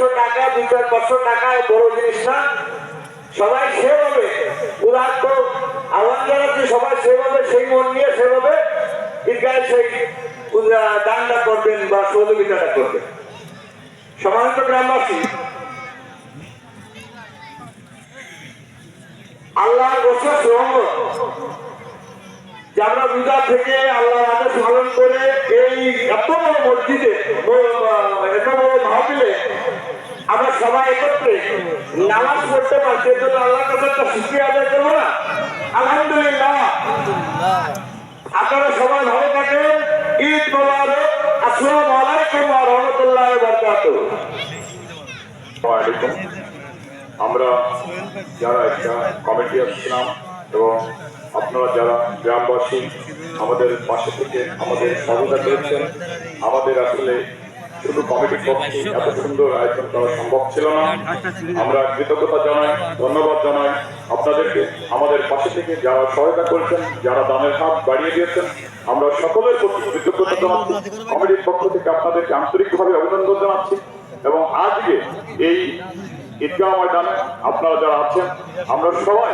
একশো টাকা চার পাঁচশো টাকা বড় জিনিস না। সবাই সেভাবে উদাহরণ আহ্বান জানাচ্ছি সবাই সেভাবে, সেই মন নিয়ে সেভাবে ঈদগাহে সেই দানটা করবেন বা সহযোগিতাটা করবেন। সমান্ত গ্রামবাসী আল্লাহ বছর রহমত আমরা রোজা থেকে আল্লাহ আদেশ পালন করে, এই এত বড় মসজিদে এত বড় মাহফিলে আমরা সবাই একত্রে নামাজ পড়তে পারছি এর জন্য আল্লাহর কাছে একটা শুক্রিয়া আদায় করব না? আলহামদুলিল্লাহ। আপনারা সবাই ভালো থাকেন। ঈদ মোবারক। আসসালামু আলাইকুম ওয়া রাহমাতুল্লাহি ওয়া বারাকাতুহু। আমরা যারা একটা কমিটি আসছিলাম এবং আপনারা যারা গ্রামবাসী, আমাদের পাশে থেকে আমাদের সহযোগিতা করেছেন আমাদের আসলে শুধু কমিটির পক্ষে এত সুন্দর আয়োজন করা সম্ভব ছিল না। আমরা কৃতজ্ঞতা জানাই, ধন্যবাদ জানাই আপনাদেরকে। আমাদের পাশে থেকে যারা সহায়তা করেছেন, যারা দানের হাত বাড়িয়ে দিয়েছেন, আমরা সকলের প্রতি কৃতজ্ঞতা জানাচ্ছি। কমিটির পক্ষ থেকে আপনাদেরকে আন্তরিকভাবে অভিনন্দন জানাচ্ছি। এবং আজকে এই ঈদগাহ ময়দানে আপনারা যারা আছেন, আমরা সবাই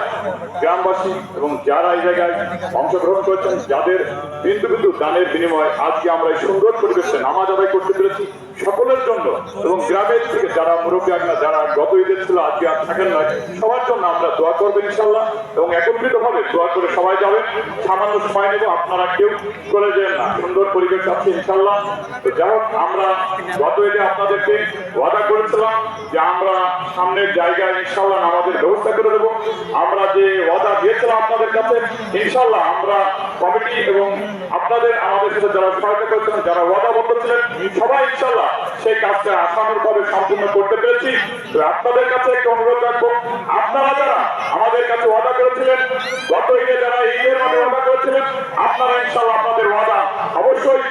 গ্রামবাসী এবং যারা এই জায়গায় অংশগ্রহণ করেছেন, যাদের বিন্দু বিন্দু দানের বিনিময়ে আজকে আমরা এই সুন্দর পরিবেশে নামাজ আদায় করতে পেরেছি সকলের জন্য এবং গ্রামের থেকে যারা মুরব্বী আগনা যারা গত ঈদের ছিল, আজকে আর থাকেন না, সবার জন্য আমরা দোয়া করবেন ইনশাল্লাহ। এবং একত্রিত ভাবে দোয়া করে সবাই যাবেন সামান্য সময় নেব, আপনারা কেউ চলে যাবেন না। সুন্দর পরিবেশ আছে ইনশাল্লাহ। তো যাই হোক, আমরা গত ঈদে আপনাদেরকে ওয়াদা করেছিলাম যে আমরা সামনের জায়গায় ইনশাল্লাহ আমাদের ব্যবস্থা করে দেবো। আমরা যে ওয়াদা দিয়েছিলাম আপনাদের কাছে ইনশাল্লাহ আমরা কমিটি এবং আপনাদের, আমাদের সাথে যারা সহায়তা করেছিলেন যারা ওয়াদাবদ্ধ ছিলেন, সবাই ইনশাল্লাহ সেই কাজটা আসানুরভাবে সম্পূর্ণ করতে পেরেছি। আপনাদের কাছে একটা অনুরোধ রাখব, আপনারা যারা আমাদের কাছে ওয়াদা করেছিলেন, গত ঈদে যারা ঈদের মধ্যে ওয়াদা করেছিলেন, আপনারা ইনশাল্লাহ আপনাদের ওয়াদা অবশ্যই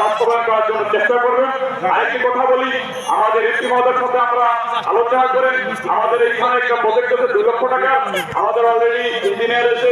বাস্তবায়ন করার জন্য চেষ্টা করবেন। আরেকটি কথা বলি, আমাদের ইতিমধ্যের সাথে আমরা আলোচনা করে আমাদের এইখানে একটা প্রজেক্ট আছে, দুই লক্ষ টাকা। আমাদের অলরেডি ইঞ্জিনিয়ার এসে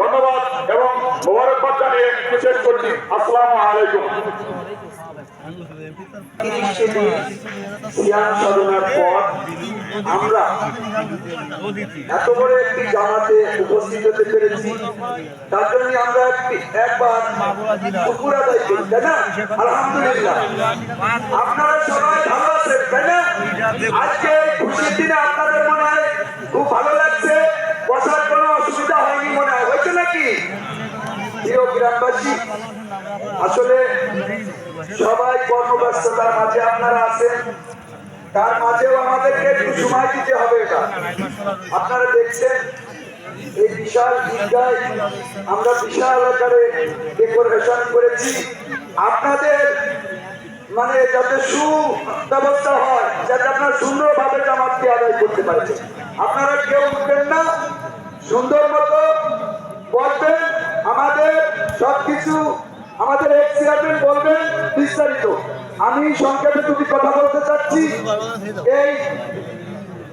ধন্যবাদ এবং মোবারকবাদ জানিয়ে শেষ করছি। আসসালামু আলাইকুম। সাধনার পর আমরা এত বড় একটি জামাতে উপস্থিত হতে পেরেছি। তার জন্য আমরা একটি- একবার শুকুর আদায় করি তাই না? আলহামদুলিল্লাহ। আপনারা সবাই ভালো আছেন তাই না? আজকে খুশির দিনে আপনাদের মনে হয় খুব ভালো লাগছে বসার কোনো অসুবিধা হয়নি মনে হয় হয়েছে নাকি প্রিয় গ্রামবাসী, আসলে সবাই কর্মব্যস্ততার মাঝে আপনারা আছেন। তার মাঝেও আমাদেরকে একটু সময় দিতে হবে এটা। আপনারা দেখছেন, এই বিশাল আমরা বিশাল আকারে ডেকোরেশন করেছি। আপনাদের মানে যাতে সুব্যবস্থা হয়, যাতে আপনারা সুন্দরভাবে জামাতকে আদায় করতে পারছেন আপনারা কেউ উঠবেন না, সুন্দর মতো বলবেন আমাদের সবকিছু আমাদের এক্স চেয়ারম্যান বলবেন বিস্তারিত। আমি সংক্ষেপে দুটি কথা বলতে চাচ্ছি। এই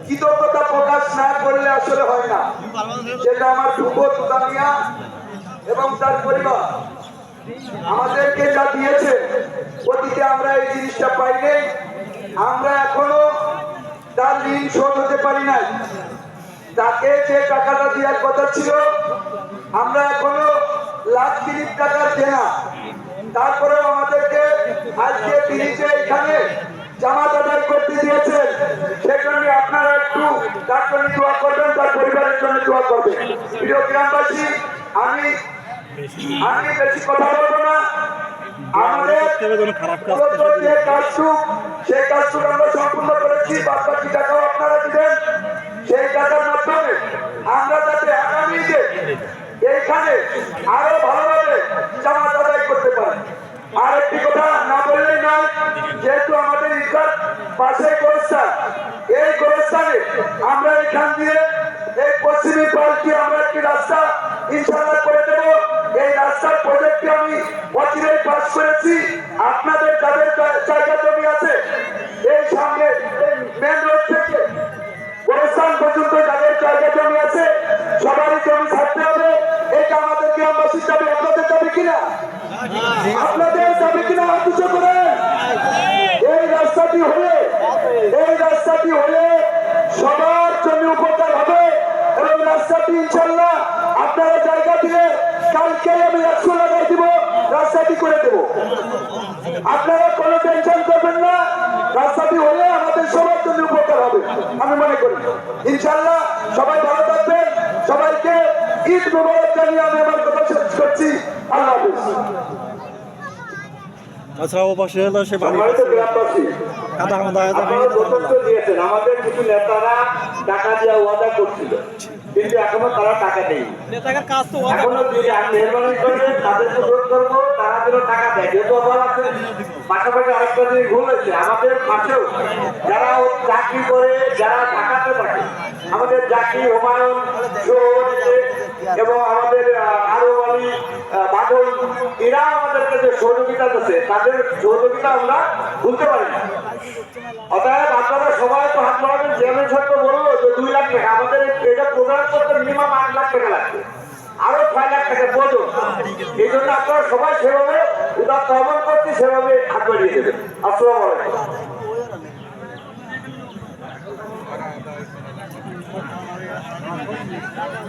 কৃতজ্ঞতা প্রকাশ না করলে আসলে হয় না। সেটা আমার ধ্রুব তুতামিয়া এবং তার পরিবার। আমাদেরকে যা দিয়েছে, অতীতে আমরা এই জিনিসটা পাইনি। আমরা এখনও তার ঋণ শোধ হতে পারি নাই। তাকে যে টাকাটা দেওয়ার কথা ছিল আমরা এখনও লাখ তিরিশ টাকার দেনা তারপরেও আমাদেরকে আজকে যে এখানে জামাত আদায় করতে দিয়েছেন। সেখানে আপনারা একটু তার জন্য দোয়া করবেন, তার পরিবারের জন্য দোয়া করবেন। প্রিয় গ্রামবাসী, আমি আমি বেশি কথা বলব না। যে আমরা আমরা যাতে আগামীতে এইখানে আরও ভালোভাবে জামাত আদায় করতে পারে। আর একটি কথা না বললেই নয়, যেহেতু আমাদের ইজ্জত পাশে গোরস্থান, এই গোরস্থানে আমরা এখান দিয়ে এই পশ্চিমী পাল্টি আমরা একটি রাস্তা ইনশাল্লাহ করে আপনাদের দাবি কিনা অথচ এই রাস্তাটি হলে, এই রাস্তাটি হলে সবার জন্য উপকার হবে এবং রাস্তাটি ইনশাল্লাহ আপনারা জায়গা দিলে কালকে আমি একশো লাগাই দিব, রাস্তাটি করে দেব। আপনারা কোনো টেনশন করবেন না, রাস্তাটি হলে আমাদের সবার জন্য উপকার হবে, আমি মনে করি। ইনশাল্লাহ সবাই ভালো থাকবেন, সবাইকে ঈদ মোবারক জানিয়ে আমি আমার কথা শেষ করছি। আল্লাহ হাফিজ। আচ্ছা ও পাশে হলো সে বাড়ি কাদা কাদা দিয়েছেন। আমাদের কিছু নেতারা টাকা দেওয়া ওয়াদা করছিল। কিন্তু এখনও তারা টাকা নেই। নেতাদের কাজ তো এখনও যদি আমি মেহরবানি করে অনুরোধ করব তারা যেন টাকা দেয়। যেহেতু আবার আছে পাশাপাশি আরেকটা জিনিস ভুল হয়েছে আমাদের পাশেও যারা চাকরি করে যারা ঢাকাতে থাকে আমাদের জাকি হুমায়ুন এবং আমাদের আরও আপনারা সবাই করতে ছয় লাখ টাকা সবাই সেভাবে উদার আহ্বান করছি সেভাবে হাত বাড়িয়ে দেবেন। আসসালামু আলাইকুম এটা হচ্ছে শুনলে থামবেন না এটা দেখছে গরম হয়ে যাচ্ছে গরম পড়ছে আসসালামু আলাইকুম আর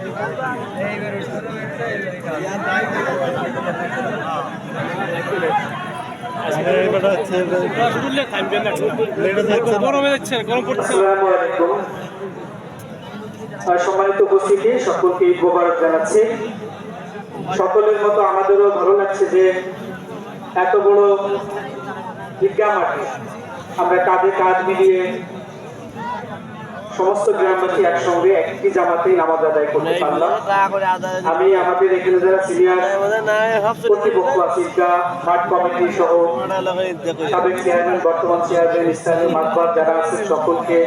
সম্মানিত উপস্থিতি, সকলকে জানাচ্ছি। সকলের মতো আমাদেরও ভালো লাগছে যে এত বড় মাঠে আমরা কাঁধে কাঁধ মিলিয়ে সমস্ত গ্রামবাসী একসঙ্গে একটি জামাতেই নামাজ আদায় করতে পারলাম। আমি আমাদের এখানে যারা সিনিয়র কর্তৃপক্ষ ঈদগাহ মাঠ কমিটি সহ সাবেক চেয়ারম্যান বর্তমান চেয়ারম্যান স্থানীয় মাতবার যারা আছেন সকলকে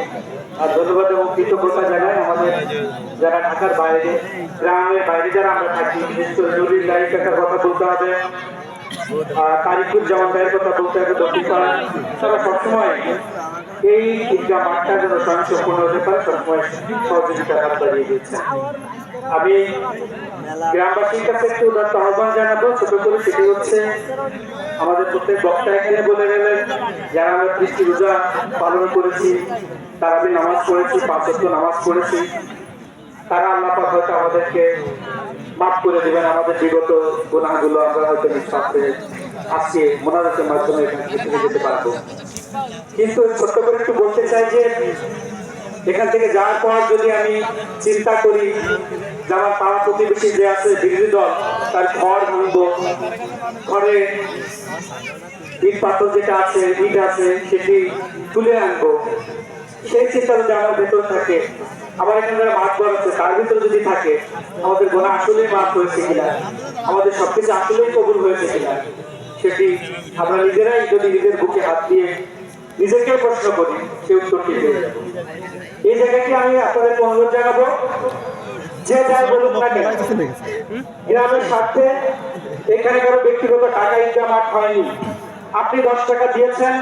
ধন্যবাদ এবং কৃতজ্ঞতা জানাই আমাদের যারা ঢাকার বাইরে গ্রামের বাইরে যারা আমরা থাকি করে জরুরি লাইফের কথা বলতে হবে। তারিকুর জামান ভাইয়ের কথা বলতে হবে দক্ষিণ তারা সবসময় এই ঈদগাহ মাঠটা যেন স্বয়ংসম্পূর্ণ হতে পারে, সবসময় সহযোগিতা হাত বাড়িয়ে দিয়েছে। আমি গ্রামবাসীর কাছে একটু উদাত্ত আহ্বান জানাব, ছোট করে সেটি হচ্ছে, আমাদের প্রত্যেক বক্তা এখানে বলে গেলেন, যারা আমরা বৃষ্টি রোজা পালন করেছি, তারা আমি নামাজ পড়েছি, পাঁচ ওয়াক্ত নামাজ পড়েছি, তারা আল্লাহ পাক হয়তো আমাদেরকে মাফ করে দিবেন, আমাদের বিগত গুণাগুলো আমরা হয়তো নিঃস্বার্থে আজকে মোনাজাতের মাধ্যমে এখান যেতে পারব। কিন্তু ছোট্ট করে একটু বলতে চাই যে, এখান থেকে যাওয়ার পর যদি আমি চিন্তা করি যে আমার পাড়া প্রতিবেশী যে আছে, বিরোধী দল, তার ঘর ভাঙবো, ঘরে ইট পাথর যেটা আছে, ইট আছে, সেটি তুলে আনব, সেই চিন্তা যদি আমার ভেতর থাকে আবার এখানে যারা ঘর আছে, তার ভিতরে যদি থাকে, আমাদের গোনা আসলেই মাফ হয়েছে কিনা? আমাদের সবকিছু আসলেই কবুল হয়েছে কিনা? সেটি আমরা নিজেরাই যদি নিজের বুকে হাত দিয়ে নিজেকে প্রশ্ন করি, সে উত্তরটি পেয়ে যাব এই জায়গাটি আমি আপনাদের অনুরোধ জানাব, যে যাই বলুন না কেন, গ্রামের স্বার্থে এখানে কারও ব্যক্তিগত টাকা ইনকাম আট হয়নি। আপনি দশ টাকা দিয়েছেন,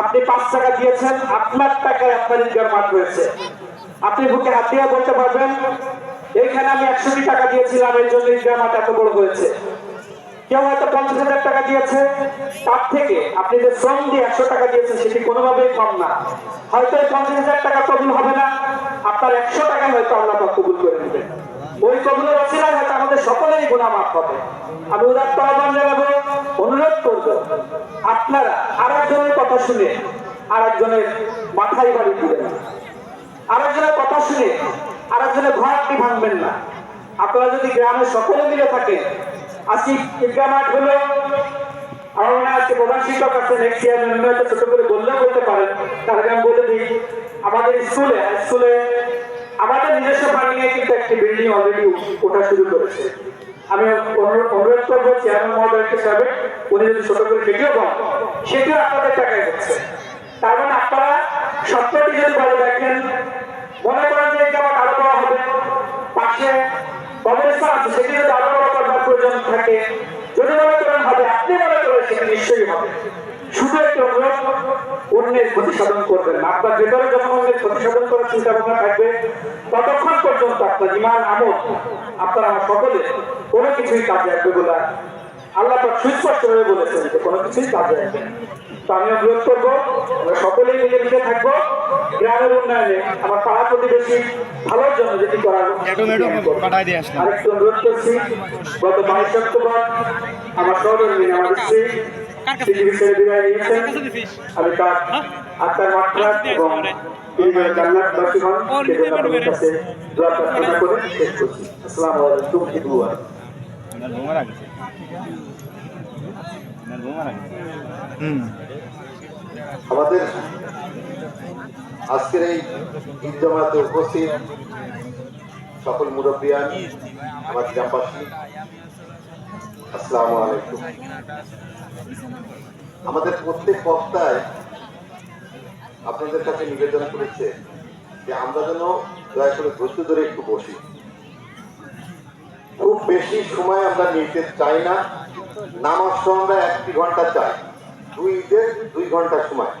আপনি পাঁচ টাকা দিয়েছেন, আপনার টাকায় আপনার ইনকাম মাঠ হয়েছে। আপনি বুকে হাত দিয়ে বলতে পারবেন, এইখানে আমি একশোটি টাকা দিয়েছিলাম, এই জন্য ইনকাম এত বড় হয়েছে। কেউ হয়তো পঞ্চাশ হাজার টাকা দিয়েছে, তার থেকে আপনি যে শ্রম দিয়ে একশো টাকা দিয়েছেন, সেটি কোনোভাবেই কম না। হয়তো পঞ্চাশ হাজার টাকা কবুল হবে না, আপনার একশো টাকা হয়তো আল্লাহ কবুল করে নেবেন ওই কবুলের অসিলায় হয়তো আমাদের সকলেরই গুণা মাফ হবে। আমি উদাত্ত আহ্বান জানাব, অনুরোধ করব, আপনারা আর একজনের কথা শুনে আর একজনের মাথায় বাড়ি দিবেন না। আরেকজনের কথা শুনে আরেকজনের ঘর আপনি ভাঙবেন না। আপনারা যদি গ্রামের সকলে মিলে থাকেন আজকে ঈদগাহ মাঠ হলো আমার মনে আজকে প্রধান শিক্ষক আছে নেক্সট ইয়ার হয়তো ছোট করে বললেও বলতে পারেন। দিই, আমাদের নিজস্ব ফান্ডিংয়ে কিন্তু একটি বিল্ডিং অলরেডি ওঠা শুরু করেছে। আমি অনুরোধ করব চেয়ারম্যান মহোদয়কে সাহেব, উনি যদি ছোট করে সেটিও বলেন। সেটিও আপনাদের টাকায় হচ্ছে। তার মানে আপনারা সত্যটি যদি বলে দেখেন নিশ্চয়ই হবে। শুধু একটি অনুরোধ অন্যের ক্ষতি সাধন করবেন না। আপনার ভেতরে যখন অন্যের ক্ষতি সাধন করার চিন্তা ভাবনা থাকবে ততক্ষণ পর্যন্ত আপনার ইমান আমল আপনার আমার সকলে কোনো কিছুই কাজে আসবে বলে আল্লাহ তো সুস্পষ্টভাবে বলেছেন যে কোনো কিছুই কাজে আসবে তো আমি অনুরোধ করব আমরা সকলেই মিলে মিশে থাকব। গ্রামের উন্নয়নে আমার পাড়া প্রতিবেশী ভালোর জন্য যেটি করার আরেকটু অনুরোধ করছি গত বাইশ অক্টোবর আমার সহধর্মী আমার স্ত্রী পৃথিবী ছেড়ে বিদায় নিয়েছেন আমি তার আত্মার মাত্রা এবং তিনি যেন জান্নাতবাসী হন সেজন্য আপনাদের কাছে দোয়া প্রার্থনা করে শেষ করছি। আসসালামু আলাইকুম ইদুয়া আমাদের আজকের এই ঈদ জামাতে উপস্থিত সকল মুরব্বিয়ান আমার গ্রামবাসী আসসালামু আলাইকুম। আমাদের প্রত্যেক বক্তায় আপনাদের কাছে নিবেদন করেছে যে আমরা যেন দয়া করে ধরে একটু বসি। খুব বেশি সময় আমরা নিতে চাই না। নামাজ তো আমরা একটি ঘণ্টা চাই। দুই ঈদের দুই ঘণ্টা সময়।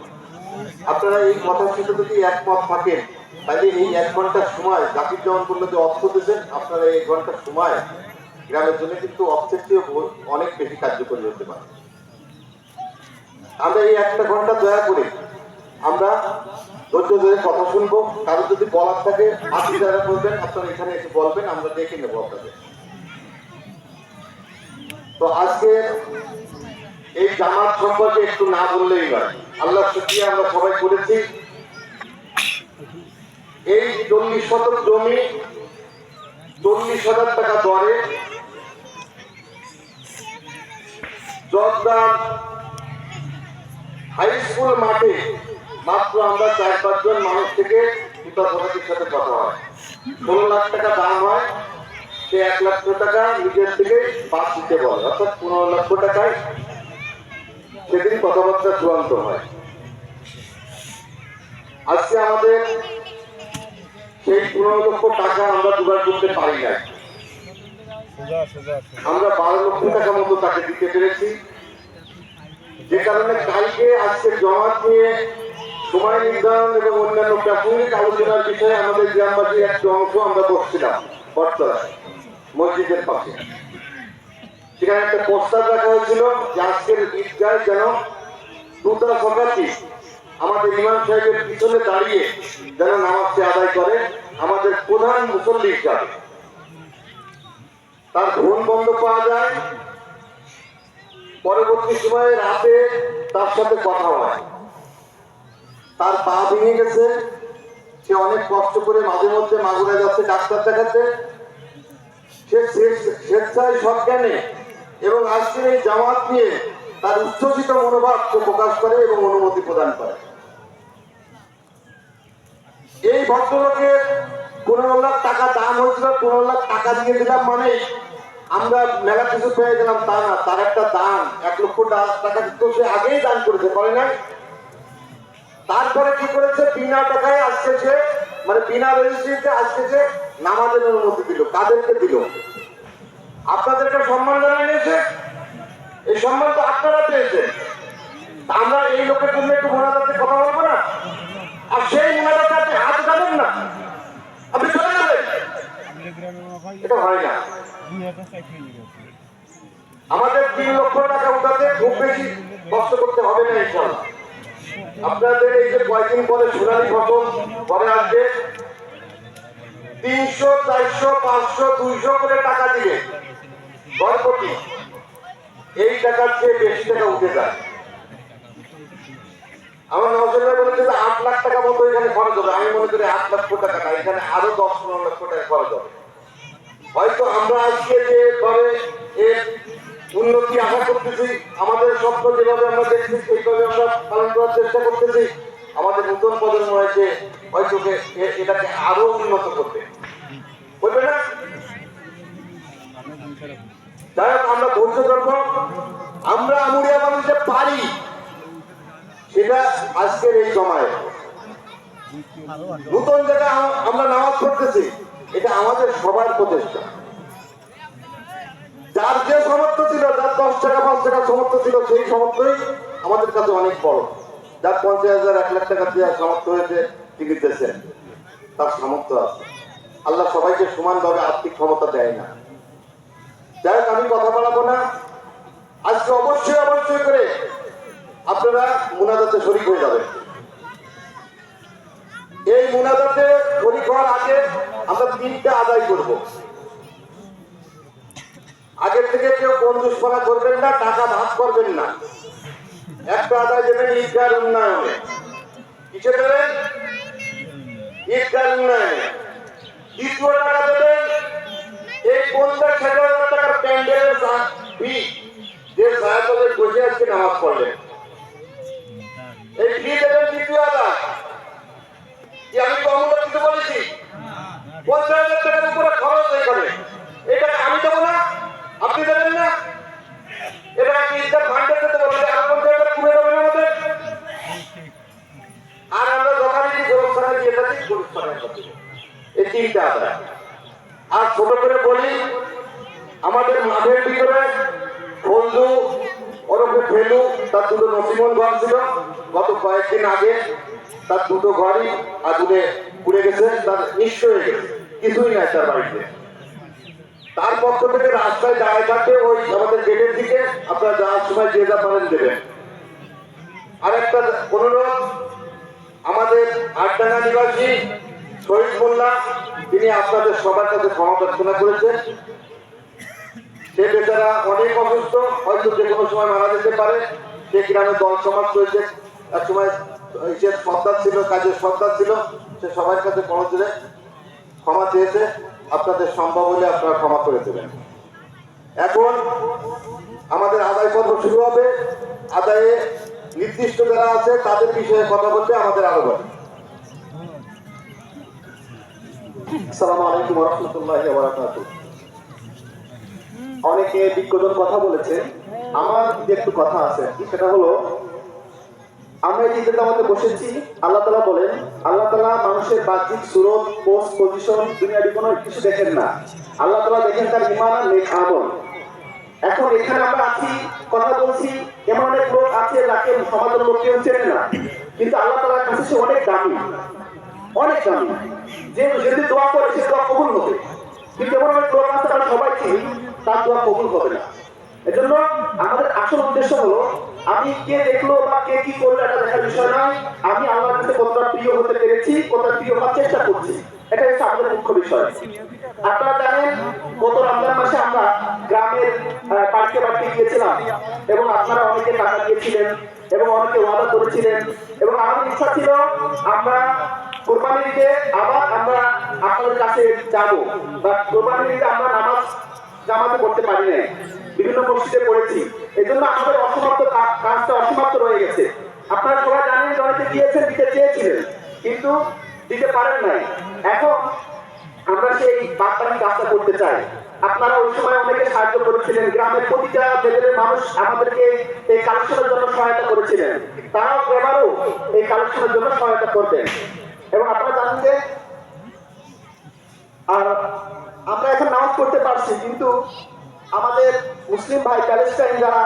আপনারা এই কথার সাথে যদি একমত থাকেন, তাহলে এই এক ঘণ্টার সময় জাতির যেমন বলল যে অর্থ দিয়েছেন। আপনারা এই ঘণ্টার সময় গ্রামের জন্য কিন্তু অর্থের চেয়ে অনেক বেশি কার্যকরী হতে পারে। আমরা এই একটা ঘণ্টা দয়া করে আমরা ধৈর্য ধরে কথা শুনব। কারও যদি বলার থাকে, আপনি যারা বলবেন, আপনারা এখানে এসে বলবেন, আমরা দেখে নেব আপনাদের। তো আজকে এই জামাত সম্পর্কে একটু না বললেই নয়। আল্লাহ শুক্রিয়া আমরা সবাই করেছি। এই চল্লিশ শতক জমি, চল্লিশ হাজার টাকা দরে জগদান হাই স্কুল মাঠে মাত্র আমরা চার পাঁচজন মানুষ থেকে পিতা সাথে কথা হয়। ষোলো লাখ টাকা দাম হয় সে এক লক্ষ টাকা নিজের থেকে বাদ দিতে বলে অর্থাৎ পনেরো লক্ষ টাকায় সেদিন কথাবার্তা চূড়ান্ত হয়। আজকে আমাদের সেই পনেরো লক্ষ টাকা আমরা জোগাড় করতে পারি না আমরা বারো লক্ষ টাকা মতো তাকে দিতে পেরেছি। যে কারণে কালকে আজকে জমাত নিয়ে সময় নির্ধারণ এবং অন্যান্য প্রাসঙ্গিক আলোচনার বিষয়ে আমাদের গ্রামবাসীর একটি অংশ আমরা বসছিলাম, বটতলায়, মসজিদের পাশে। সেখানে একটা প্রস্তাব রাখা হয়েছিল যে আজকের ঈদগায় যেন দুটা সকালটি আমাদের ইমাম সাহেবের পিছনে দাঁড়িয়ে যেন নামাজটি আদায় করে আমাদের প্রধান মুসল্লি হিসাবে। তার ফোন বন্ধ পাওয়া যায় পরবর্তী সময়ে রাতে তার সাথে কথা হয়। তার পা ভেঙে গেছে। সে অনেক কষ্ট করে মাঝে মধ্যে মাগুরা যাচ্ছে, ডাক্তার দেখাচ্ছে। সে স্বেচ্ছ- স্বেচ্ছায় সজ্ঞানে এবং আজকের এই জামাত নিয়ে তার উচ্ছ্বসিত মনোভাব সে প্রকাশ করে এবং অনুমতি প্রদান করে। এই ভদ্রলোকের পনেরো লাখ টাকা দাম হয়েছিল, পনেরো লাখ টাকা দিয়ে দিলাম মানে আমরা মেলা কিছু পেয়ে গেলাম, তা না, তার একটা দান, এক লক্ষ টাকা তো সে আগেই দান করেছে, করে না তারপরে কি করেছে? বিনা টাকায় আজকে সে মানে বিনা রেজিস্ট্রিতে আজকে সে নামাজের অনুমতি দিল, কাদেরকে দিল? আপনাদেরকে সম্মান জানাই নিয়েছে? এই সম্মান তো আপনারা পেয়েছেন। আমরা এই লোকের জন্য একটু মোনাজাতে কথা বলব না? আর সেই মোনাজাতে আপনি হাত উঠাবেন না? আপনি চলে যাবেন? এটা হয় না। আমাদের তিন লক্ষ টাকা উঠাতে খুব বেশি কষ্ট করতে হবে না ইনশাল্লাহ আপনাদের এই যে কয়েকদিন পরে সোনালী ফসল পরে আসবে, তিনশো, চারশো, পাঁচশো, দুইশো করে টাকা দিলে গড়পতি এই টাকার চেয়ে বেশি টাকা উঠে যায়। আমার নজর বলেছে যে আট লাখ টাকা মতো এখানে খরচ হবে। আমি মনে করি আট লক্ষ টাকা এখানে আরও দশ পনেরো লক্ষ টাকা খরচ হবে। হয়তো আমরা আজকে যে ভাবে এর উন্নতি আশা করতেছি, আমাদের স্বপ্ন যেভাবে আমরা দেখছি, সেইভাবে আমরা পালন করার চেষ্টা করতেছি, আমাদের নতুন প্রজন্ম হয়েছে, হয়তো এটাকে আরও উন্নত করবে। বলবে না? যাই হোক, আমরা ধৈর্য ধরবো। আমরা আমুরিয়া মানুষ পারি, সেটা আজকের এই সময় নতুন জায়গায় আমরা নামাজ পড়তেছি। এটা আমাদের সবার প্রচেষ্টা। যার যে সমর্থ ছিল, যার দশ টাকা, পাঁচ টাকা সমর্থ ছিল, সেই সমর্থই আমাদের কাছে অনেক বড়। যার পঞ্চাশ হাজার, এক লাখ টাকা দেওয়ার সামর্থ্য হয়েছে টিকিট তার সামর্থ্য আছে। আল্লাহ সবাইকে সমানভাবে আর্থিক ক্ষমতা দেয় না। যাই হোক, আমি কথা বলাবো না। আজকে অবশ্যই অবশ্যই করে আপনারা মুনাজাতে শরিক হয়ে যাবেন। এই মুনাজাতে শরিক হওয়ার আগে আমরা তিনটা আদায় করব। আগের থেকে কেউ বন্ধুস্পনা করবেন না, টাকা ভাগ করবেন না। একটা আদায় দেবেন ঈদগার উন্নয়নে। কিসে দেবেন? ঈদগার উন্নয়নে। দ্বিতীয় টাকা দেবেন এই পঞ্চাশ হাজার টাকার প্যান্ডেলের ফি যে সায়াতদের বসে আজকে নামাজ পড়লেন। এই ফি দেবেন দ্বিতীয় আদায়। কি আমি তো অমূল্য কিছু বলেছি, পঞ্চাশ হাজার টাকার উপরে খরচ এখানে এটা আমি দেবো না, আপনি দেবেন না। এটা আমি ইন্টার ফান্ডে দিতে বলব যে আর পঞ্চাশ হাজার কমে যাবে আমাদের। আর আমরা যথারীতি গরুস্থানে দিয়ে থাকি গরুস্থানে এই তিনটা আদায় আর ছোট করে বলি, আমাদের মাঠের ভিতরে ফলদু ওরফে ফেলু, তার দুটো নসিমন ঘর ছিল। গত কয়েকদিন আগে তার দুটো ঘরই আগুনে পুড়ে গেছে, তার নিশ্চয় কিছুই নাই তার বাড়িতে। তার পক্ষ থেকে রাস্তায় দাঁড়ায় থাকবে ওই আমাদের গেটের দিকে। আপনারা যাওয়ার সময় যে যা পারেন দেবেন। আরেকটা অনুরোধ, আমাদের আটডাঙ্গা নিবাসী শহীদ মোল্লা, তিনি আপনাদের সবার কাছে ক্ষমা প্রার্থনা করেছেন। সে বেচারা অনেক অসুস্থ, হয়তো যে কোনো সময় মারা যেতে পারে। সে গ্রামে দল সমাজ করেছে এক সময় সে সর্দার ছিল, কাজের সর্দার ছিল, সে সবার কাছে পৌঁছলে ক্ষমা চেয়েছে, আপনাদের সম্ভব হলে আপনারা ক্ষমা করে দেবেন। এখন আমাদের আদায় পর্ব শুরু হবে। আদায়ে নির্দিষ্ট যারা আছে, তাদের বিষয়ে কথা বলতে আমাদের আরও বলে। আসসালামু আলাইকুম রহমতুল্লাহ অনেকে বিজ্ঞজন কথা বলেছে, আমার যে একটু কথা আছে, সেটা হলো আমরা এই নামাজে বসেছি, আল্লাহ তালা বলেন, আল্লাহ তালা মানুষের বাহ্যিক সুরত পোস্ট পজিশন দুনিয়াবি কোনো কিছু দেখেন না। আল্লাহ তালা দেখেন তার ইমান নেক আমল। এখন এখানে আমরা আছি, কথা বলছি, এমন অনেক লোক আছে, যাকে সমাজের লোক কেউ চেনে না। কিন্তু আল্লাহ তালার কাছে সে অনেক দামি অনেক দামি। যে যদি দোয়া করে, সে দোয়া কবুল হবে। কিন্তু এমন অনেক লোক আছে, তারা সবাই চিনি তার দোয়া কবুল হবে না। এজন্য আমাদের আসল উদ্দেশ্য হলো আমি কে দেখল বা কে কি করল এটা দেখার বিষয় নয়। আমি আল্লাহর কাছে কতটা প্রিয় হতে পেরেছি, কতটা প্রিয় হওয়ার চেষ্টা করছি। এটা হচ্ছে আমাদের মুখ্য বিষয়। আপনারা জানেন, গত রমজান মাসে আমরা গ্রামের পার্কে পার্কে গিয়েছিলাম এবং আপনারা অনেকে টাকা দিয়েছিলেন এবং অনেকে ওয়াদা করেছিলেন এবং আমাদের ইচ্ছা ছিল আমরা কোরবানির ঈদে আবার আমরা আপনাদের কাছে যাব। বা কোরবানির ঈদে আমরা নামাজ জামাতে করতে পারি নাই। বিভিন্ন মসজিদে পড়েছি। এই জন্য আমাদের অসমাপ্ত কাজটা অসমাপ্ত রয়ে গেছে। আপনারা সবাই জানেন অনেকে দিয়েছেন, দিতে চেয়েছিলেন, কিন্তু দিতে পারেন নাই। এখন আমরা সেই বার্তাটি কাজটা করতে চাই। আপনারা ওই সময় অনেকে সাহায্য করেছিলেন। গ্রামের প্রতিটা লেভেলের মানুষ আমাদেরকে এই কালেকশনের জন্য সহায়তা করেছিলেন। তারাও এবারও এই কালেকশনের জন্য সহায়তা করবেন। এবং আপনারা জানেন যে, আর আমরা এখন নামাজ করতে পারছি, কিন্তু আমাদের মুসলিম ভাই প্যালেস্টাইন যারা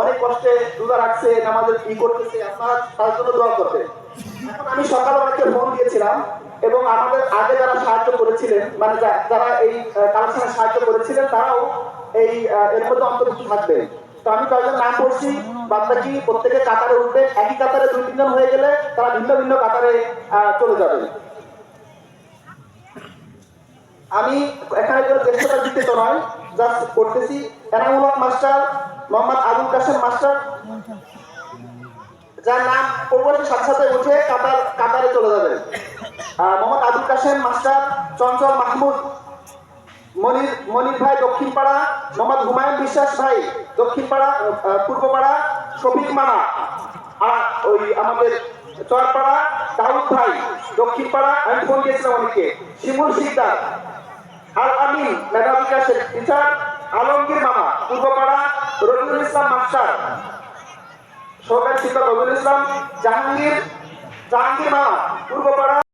অনেক কষ্টে রোজা রাখছে, নামাজের ই করতেছে আপনারা তার জন্য দোয়া করবেন এখন আমি সকালে অনেককে ফোন দিয়েছিলাম এবং আমাদের আগে যারা সাহায্য করেছিলেন মানে যারা এই কালেকশনে সাহায্য করেছিলেন, তারাও এই এর মধ্যে অন্তর্ভুক্ত থাকবে। তো আমি কয়েকজন নাম করছি বাদটা কি প্রত্যেকে কাতারে উঠবে। একই কাতারে দুই, তিনজন হয়ে গেলে তারা ভিন্ন ভিন্ন কাতারে চলে যাবে। আমি এখানে কোনো চেষ্টা দিতে তো নয় জাস্ট করতেছি এনামুল মাস্টার মোহাম্মদ আবুল কাসেম মাস্টার যার নাম পূর্ববর্তী সাথে সাথে উঠে কাতার কাতারে চলে যাবেন মোহাম্মদ আবুল কাসেম মাস্টার চঞ্চল মাহমুদ মনির মনির ভাই দক্ষিণ পাড়া মোহাম্মদ হুমায়ুন বিশ্বাস ভাই দক্ষিণ পাড়া আহ, পাড়া শফিক মামা আর ওই আমাদের চরপাড়া দাউদ ভাই দক্ষিণ পাড়া আমি ফোন দিয়েছিলাম অনেকে শিমুল শিকদার। আল আমি মেধা বিকাশের টিচার আলমগীর মামা, পূর্বপাড়া রবিউল ইসলাম মাস্টার, সহকারী শিক্ষক রবিউল ইসলাম, জাহাঙ্গীর জাহাঙ্গীর মামা, পূর্বপাড়া